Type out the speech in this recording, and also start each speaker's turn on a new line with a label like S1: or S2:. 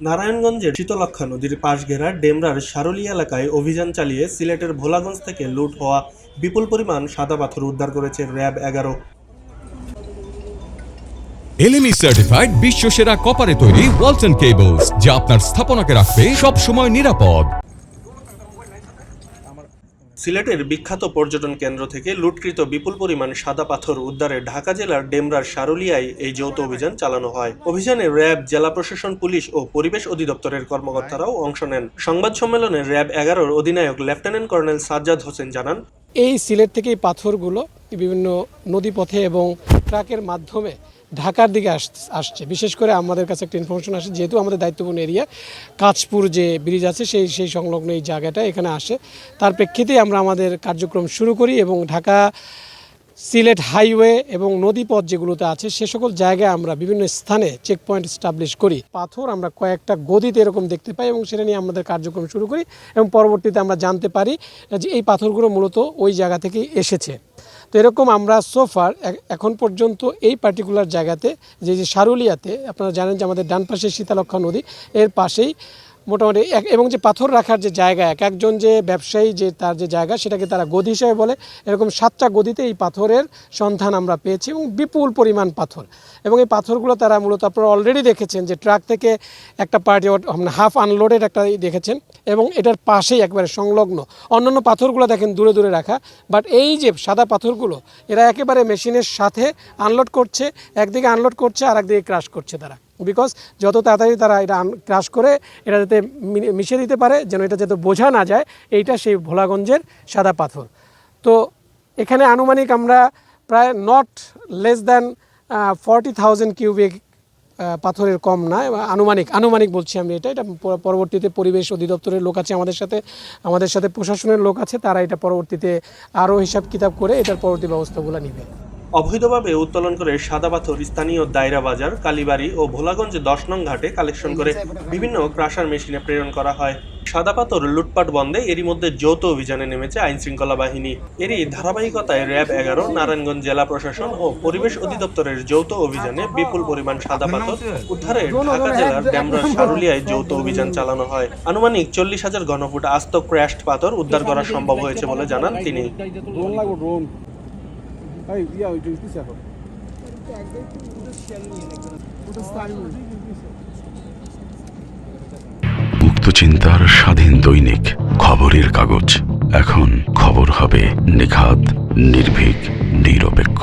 S1: নারায়ণগঞ্জের শীতলক্ষা নদীর পাশ ঘেরা ডেমরার সারলি এলাকায় অভিযান চালিয়ে সিলেটের ভোলাগঞ্জ থেকে লুট হওয়া বিপুল পরিমাণ সাদা পাথর উদ্ধার করেছে র্যাব এগারো।
S2: এলএমই সার্টিফাইড বিশ্ব সেরা কপারে তৈরি ওয়ালসন কেবলস যা আপনার স্থাপনাকে রাখবে সব সময় নিরাপদ।
S1: সিলেটের বিখ্যাত পর্যটন কেন্দ্র থেকে লুটকৃত বিপুল পরিমাণ সাদা পাথর উদ্ধারে ঢাকা জেলার ডেমরার সারুলিয়ায় এই যৌথ অভিযান চালানো হয়। অভিযানে র্যাব, জেলা প্রশাসন, পুলিশ ও পরিবেশ অধিদপ্তরের কর্মকর্তারাও অংশ নেন। সংবাদ সম্মেলনে র্যাব এগারোর অধিনায়ক লেফটেন্যান্ট কর্নেল সাজ্জাদ হোসেন জানান,
S3: এই সিলেট থেকে পাথরগুলো বিভিন্ন নদীপথে এবং ট্রাকের মাধ্যমে ঢাকার দিকে আস- আসছে। বিশেষ করে আমাদের কাছে একটা ইনফরমেশন আসে, যেহেতু আমাদের দায়িত্বপূর্ণ এরিয়া কাঁচপুর যে ব্রিজ আছে, সেই সেই সংলগ্ন এই জায়গাটা এখানে আসে। তার প্রেক্ষিতেই আমরা আমাদের কার্যক্রম শুরু করি এবং ঢাকা সিলেট হাইওয়ে এবং নদীপথ যেগুলোতে আছে, সে সকল জায়গায় আমরা বিভিন্ন স্থানে চেক পয়েন্ট স্টাবলিশ করি। পাথর আমরা কয়েকটা গদিতে এরকম দেখতে পাই এবং সেটা নিয়ে আমাদের কার্যক্রম শুরু করি এবং পরবর্তীতে আমরা জানতে পারি যে এই পাথরগুলো মূলত ওই জায়গা থেকেই এসেছে। তো এরকম আমরা সোফার এখন পর্যন্ত এই পার্টিকুলার জায়গাতে, যে যে সারুলিয়াতে, আপনারা জানেন যে আমাদের ডান পাশে শীতালক্ষা নদী, এর পাশেই মোটামুটি এক- এবং যে পাথর রাখার যে জায়গা, এক একজন যে ব্যবসায়ী যে তার যে জায়গা সেটাকে তারা গদি হিসেবে বলে। এরকম সাতটা গদিতে এই পাথরের সন্ধান আমরা পেয়েছি এবং বিপুল পরিমাণ পাথর। এবং এই পাথরগুলো তারা মূলত আপনারা অলরেডি দেখেছেন যে ট্রাক থেকে একটা পার্টি হাফ আনলোডেড একটা দেখেছেন এবং এটার পাশেই একবারে সংলগ্ন। অন্যান্য পাথরগুলো দেখেন দূরে দূরে রাখা বাট এই যে সাদা পাথরগুলো, এরা একেবারে মেশিনের সাথে আনলোড করছে, একদিকে আনলোড করছে আর একদিকে ক্রাশ করছে তারা। বিকজ যত তাড়াতাড়ি তারা এটা ক্রাশ করে, এটা যাতে মিশিয়ে দিতে পারে, যেন এটা যাতে বোঝা না যায়, এইটা সেই ভোলাগঞ্জের সাদা পাথর। তো এখানে আনুমানিক আমরা প্রায় not less than forty thousand cubic পাথরের কম না আনুমানিক আনুমানিক বলছি আমি এটা এটা পরবর্তীতে পরিবেশ অধিদপ্তরের লোক আছে, আমাদের সাথে আমাদের সাথে প্রশাসনের লোক আছে, তারা এটা পরবর্তীতে আরও হিসাব কিতাব করে এটার পরবর্তী ব্যবস্থাগুলো নেবে।
S1: অবৈধভাবে উত্তোলন করে সাদা পাথর স্থানীয় দায়রা বাজার, কালীবাড়ি ও ভোলাগঞ্জে দশ নং ঘাটে কালেকশন করে বিভিন্ন ক্রাশার মেশিনে প্রেরণ করা হয়। সাদা পাথর লুটপাট বন্ধে এরই মধ্যে যৌথ অভিযানে নেমেছে আইন শৃঙ্খলা বাহিনী। এরই ধারাবাহিকতায় র্যাব এগারো, নারায়ণগঞ্জ জেলা প্রশাসন ও পরিবেশ অধিদপ্তরের যৌথ অভিযানে বিপুল পরিমাণ সাদা পাথর উদ্ধারে ঢাকা জেলার ড্যামরার সারুলিয়ায় যৌথ অভিযান চালানো হয়। আনুমানিক চল্লিশ হাজার ঘনফুট আস্ত ক্র্যাশড পাথর উদ্ধার করা সম্ভব হয়েছে বলে জানান তিনি।
S4: এই ইয়া ওইটা দিতেছে এখন
S5: মুক্ত চিন্তার স্বাধীন দৈনিক খবরের কাগজ। এখন খবর হবে নিখাত, নির্ভীক, নিরপেক্ষ।